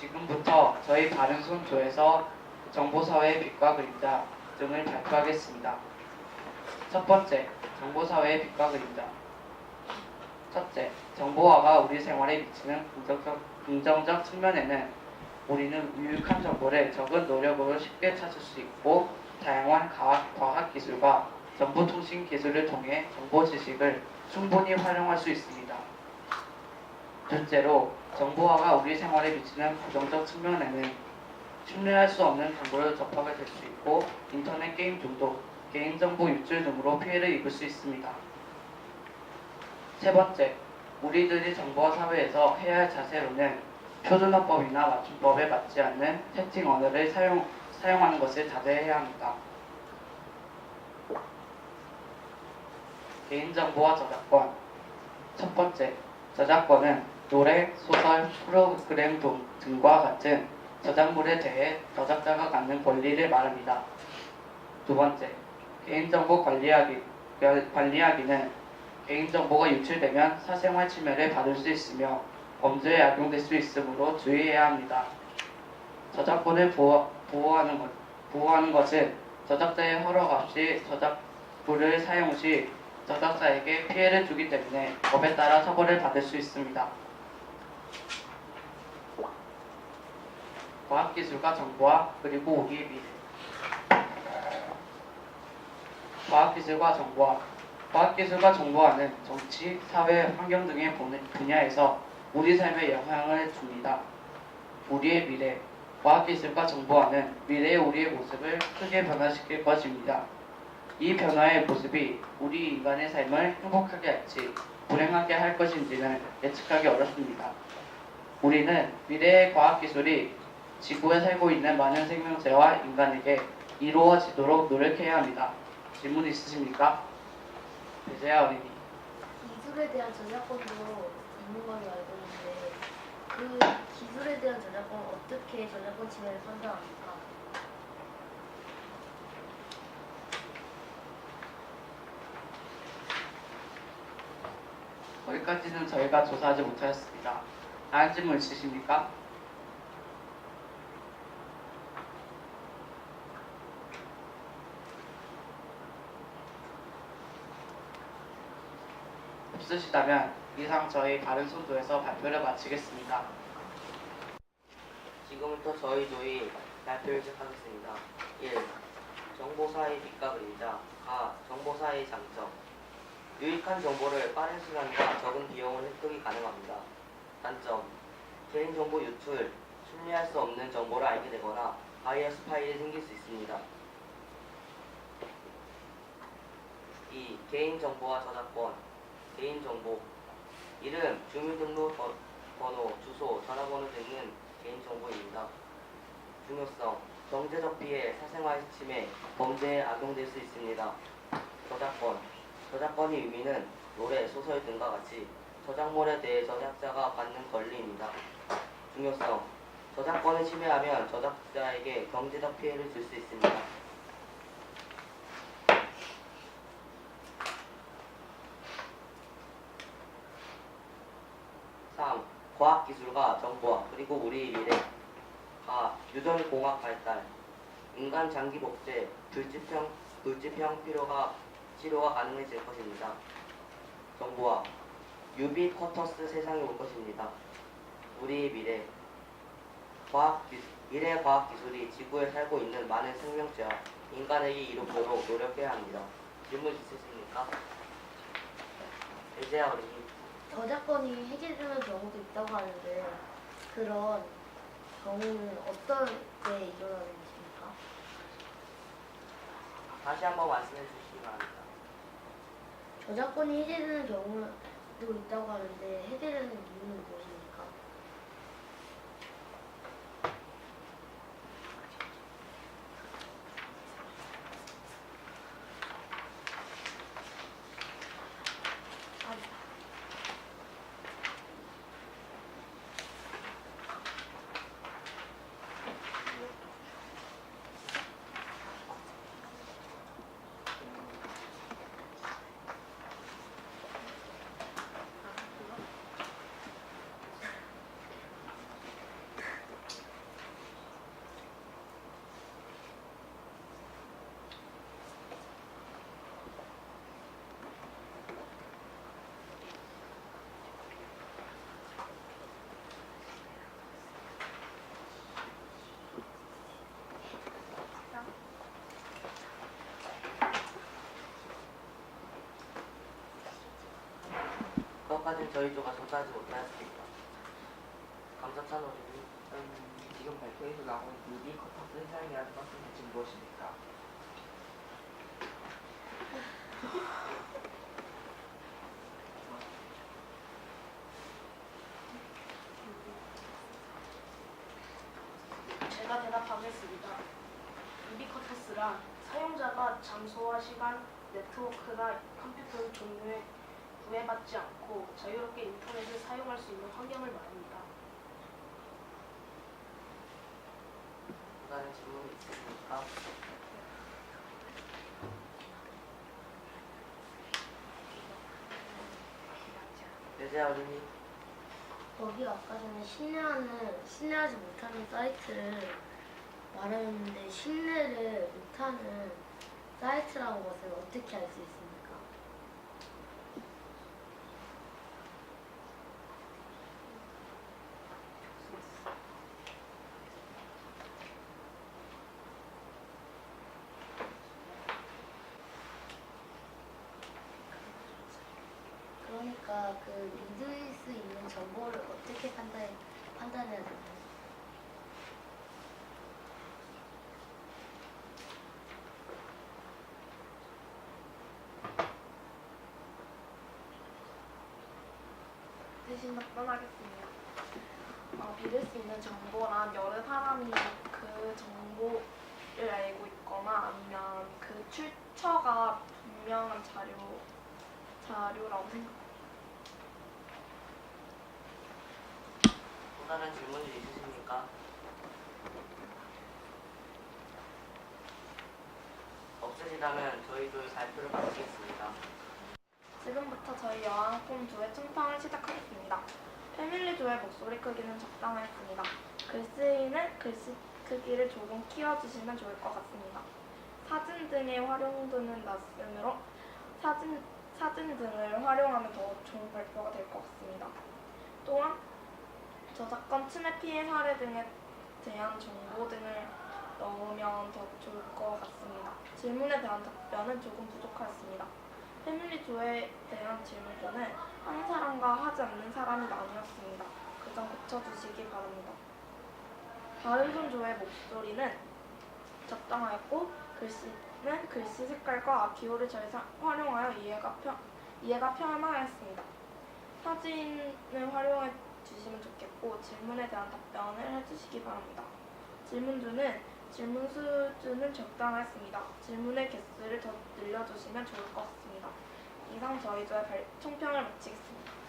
지금부터 저희 바른 손조에서 정보사회의 빛과 그림자 등을 발표하겠습니다. 첫 번째, 정보사회의 빛과 그림자. 첫째, 정보화가 우리 생활에 미치는 긍정적, 긍정적 측면에는 우리는 유익한 정보를 적은 노력으로 쉽게 찾을 수 있고 다양한 과학, 과학 기술과 정보통신 기술을 통해 정보 지식을 충분히 활용할 수 있습니다. 둘째로 정보화가 우리 생활에 미치는 부정적 측면에는 신뢰할 수 없는 정보를 접하게 될 수 있고 인터넷 게임 중독, 개인 정보 유출 등으로 피해를 입을 수 있습니다. 세 번째, 우리들이 정보화 사회에서 해야 할 자세로는 표준어법이나 맞춤법에 맞지 않는 채팅 언어를 사용, 사용하는 것을 자제해야 합니다. 개인정보와 저작권 첫 번째, 저작권은 노래, 소설, 프로그램 등- 등과 같은 저작물에 대해 저작자가 갖는 권리를 말합니다. 두 번째, 개인정보 관리하기, 관리하기는 개인정보가 유출되면 사생활 침해를 받을 수 있으며 범죄에 악용될 수 있으므로 주의해야 합니다. 저작권을 보호, 보호하는, 것, 보호하는 것은 저작자의 허락 없이 저작물을 사용 시 저작자에게 피해를 주기 때문에 법에 따라 처벌을 받을 수 있습니다. 과학기술과 정보화 그리고 우리의 미래 과학기술과 정보화 과학기술과 정보화는 정치, 사회, 환경 등의 분- 분야에서 우리 삶에 영향을 줍니다. 우리의 미래 과학기술과 정보화는 미래의 우리의 모습을 크게 변화시킬 것입니다. 이 변화의 모습이 우리 인간의 삶을 행복하게 할지 불행하게 할 것인지는 예측하기 어렵습니다. 우리는 미래의 과학기술이 지구에 살고 있는 많은 생명체와 인간에게 이루어지도록 노력해야 합니다. 질문 있으십니까? 배재야 어린이. 기술에 대한 저작권도 있는 걸로 알고 있는데 그 기술에 대한 저작권 어떻게 저작권 침해를 판단합니까? 거기까지는 저희가 조사하지 못하였습니다. 다른 질문 있으십니까? 없으시다면 이상 저희 바른 손도에서 발표를 마치겠습니다. 지금부터 저희 조의 발표를 시작하겠습니다. 1. 정보사의 빛과 그림자 아, 정보사의 장점 유익한 정보를 빠른 시간과 적은 비용을 획득이 가능합니다. 단점 개인정보 유출, 신뢰할 수 없는 정보를 알게 되거나 바이어스 파일이 생길 수 있습니다. 2. 개인정보와 저작권 개인정보 이름, 주민등록번호, 주소, 전화번호 등은 개인정보입니다. 중요성, 경제적 피해, 사생활 침해, 범죄에 악용될 수 있습니다. 저작권, 저작권의 의미는 노래, 소설 등과 같이 저작물에 대해 저작자가 받는 권리입니다. 중요성, 저작권을 침해하면 저작자에게 경제적 피해를 줄 수 있습니다. 삼, 과학기술과 정보화 그리고 우리의 미래 아, 유전공학 발달 인간 장기 복제 불치병 불치병 필요가 치료가 가능해질 것입니다. 정보화 유비 쿼터스 세상이 올 것입니다. 우리의 미래 과학 기, 미래 과학 기술이 지구에 살고 있는 많은 생명체와 인간에게 이롭도록 노력해야 합니다. 질문 있으십니까? 이제야 우리 저작권이 해제되는 경우도 있다고 하는데 그런 경우는 어떤 때 일어나는 것입니까? 다시 한번 말씀해 주시기 바랍니다. 저작권이 해제되는 경우도 있다고 하는데 해제되는 이유는 무엇입니까? 아직까지는 저희 조가 전달하지 못하였습니다. 감사찬 어린이 음, 지금 발표에서 나온 유리 커터스 해상이라는 것은 대체 무엇입니까? 제가 대답하겠습니다. 유비커터스란 사용자가 장소와 시간, 네트워크나 컴퓨터 종류에 구애받지 않고 자유롭게 인터넷을 사용할 수 있는 환경을 말합니다. 또 다른 질문이 있으십니까? 여자 어린이 거기 아까 전에 신뢰하는 신뢰하지 못하는 사이트를 말하는데 신뢰를 못하는 사이트라는 것을 어떻게 알 수 있습니까? 그 믿을 수 있는 정보를 어떻게 판단 판단해야 되나요? 대신 답변하겠습니다. 어, 믿을 수 있는 정보란 여러 사람이 그 정보를 알고 있거나 아니면 그 출처가 분명한 자료 자료라고 생각합니다. 다른 질문이 있으십니까? 없으시다면 저희 조의 발표를 마치겠습니다. 지금부터 저희 여왕 꿈 조의 충평을 시작하겠습니다. 패밀리 조의 목소리 크기는 적당하였습니다. 글쓰기는 글씨 크기를 조금 키워주시면 좋을 것 같습니다. 사진 등에 활용되는 낯으므로 사진, 사진 등을 활용하면 더 좋은 발표가 될 것 같습니다. 또한 저작권 침해 피해 사례 등에 대한 정보 등을 넣으면 더 좋을 것 같습니다. 질문에 대한 답변은 조금 부족하였습니다. 패밀리 조에 대한 질문조는 하는 사람과 하지 않는 사람이 나뉘었습니다. 그 점 고쳐주시기 바랍니다. 다른 손 조의 목소리는 적당하였고 글씨는 글씨 색깔과 기호를 잘 사- 활용하여 이해가, 편, 이해가 편하였습니다. 사진을 활용해 주시면 좋겠고 질문에 대한 답변을 해주시기 바랍니다. 질문주는 질문 수준은 적당했습니다. 질문의 개수를 더 늘려주시면 좋을 것 같습니다. 이상 저희 조의 발- 총평을 마치겠습니다.